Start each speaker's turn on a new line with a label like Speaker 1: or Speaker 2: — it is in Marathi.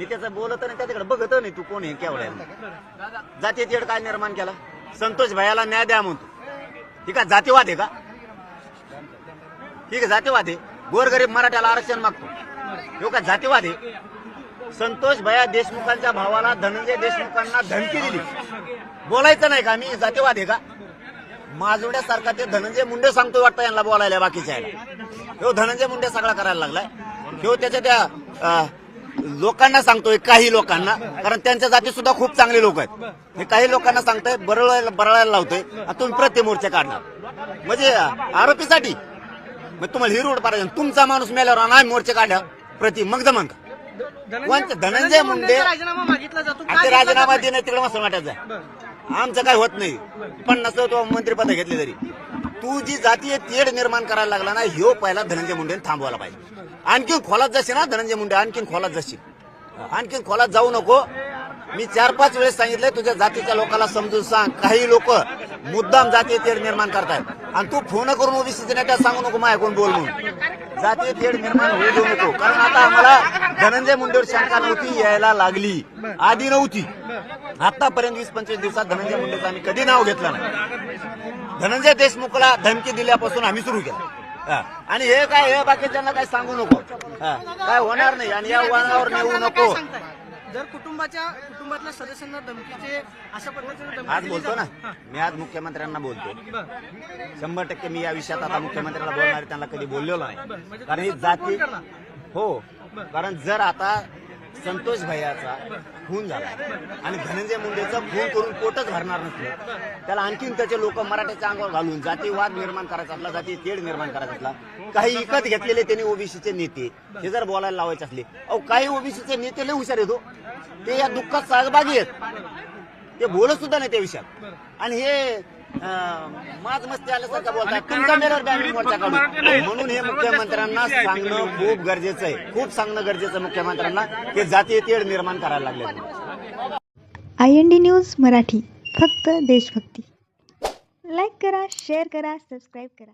Speaker 1: मी त्याचं बोलत नाही त्याच्याकडे बघत नाही तू कोण आहे केवढ्या जाती तेड काय निर्माण केला? संतोष भैयाला न्याय द्या म्हणतो. ठीक आहे जातीवाद आहे का? ठीक आहे जातीवाद आहे. गोरगरीब मराठ्याला आरक्षण मागतो. हो का जातीवाद आहे? संतोष भया देशमुखांच्या भावाला धनंजय देशमुखांना धमकी दिली. बोलायचं नाही का मी? जातीवाद आहे का? माजुड्यासारखा ते धनंजय मुंडे सांगतो वाटतं यांना बोलायला बाकीच्या ह्यो धनंजय मुंडे सगळा करायला लागलाय. ह्यो त्याच्या त्या लोकांना सांगतोय काही लोकांना कारण त्यांच्या जाती सुद्धा खूप चांगले लोक आहेत हे काही लोकांना सांगतोय बरळायला बरळायला लावतोय आणि तुम्ही प्रतिमोर्चे काढणार म्हणजे आरोपीसाठी मग तुम्हाला ही रोड पाहिजे तुमचा माणूस मेल्यावर आम्ही मोर्चे काढ्या प्रति मग जमन का? धनंजय मुंडे-
Speaker 2: राजीनामा मागितला जातो का
Speaker 1: आणि ते
Speaker 2: घेतला
Speaker 1: राजीनामा? देणं तिकडे मस्त वाटायचं. आमचं काय होत नाही पन्नास तो मंत्रीपद घेतली तरी तू जी जातीय तेढ निर्माण करायला लागला ना ह्यो पहिला धनंजय मुंडेने थांबवायला पाहिजे. आणखीन खोलात जाशील ना धनंजय मुंडे आणखीन खोलात जाशील. आणखीन खोलात जाऊ नको. मी चार पाच वेळेस सांगितलंय तुझ्या जातीच्या लोकांना समजून सांग. काही लोक मुद्दाम जातीय तेढ निर्माण करतायत. आणि तू फोन करून ओबीसीच्या नेत्यात सांगू नको माझ्या कोण बोल म्हणून. जातीय तेढ निर्माण होऊ देऊ नको. कारण आता आम्हाला धनंजय मुंडेवर शंका नव्हती यायला लागली. आधी नव्हती. आतापर्यंत वीस पंचवीस दिवसात धनंजय मुंडेचं आम्ही कधी नाव घेतलं नाही. धनंजय देशमुखला धमकी दिल्यापासून आम्ही सुरू केलं. आणि हे काय हे बाकीच्यांना काय सांगू नको. काय होणार नाही आणि या वळणावर नेऊ नको?
Speaker 2: जर कुटुंबाच्या कुटुंबातल्या सदस्यांना धमकीचे अशा पद्धतीने धमकी
Speaker 1: आज बोलतो ना. मी आज मुख्यमंत्र्यांना बोलतो. शंभर टक्के मी या विषयात आता मुख्यमंत्र्याला बोलणार आहे, त्यांना कधी बोललेलो नाही
Speaker 2: म्हणजे
Speaker 1: कारण ही जाती? हो कारण जर आता संतोष भैयाचा खून झाला आणि धनंजय मुंडेचा खून करून पोटच भरणार नसलं. त्याला आणखीन त्याचे लोक मराठ्याच्या अंगावर घालून जातीवाद निर्माण करायचा असला जाती तेढ निर्माण करायचा असला काही विकत घेतलेले त्यांनी ओबीसीचे नेते. हे जर बोलायला लावायचे असले अहो काही ओबीसीचे नेते लय हुशार येतो हो. ते या दुःखात सहभागी आहेत. ते बोलत सुद्धा नाही त्या विषयात. आणि हे मस्ती आल्यासारखं बोलतात. तुमचा मोर्चा म्हणून हे मुख्यमंत्र्यांना सांगणं खूप गरजेचं आहे. खूप सांगणं गरजेचं आहे मुख्यमंत्र्यांना. की जातीय तेढ निर्माण करायला लागले
Speaker 3: I N D news Marathi. फक्त देशभक्ती. लाईक करा शेअर करा सबस्क्राईब करा.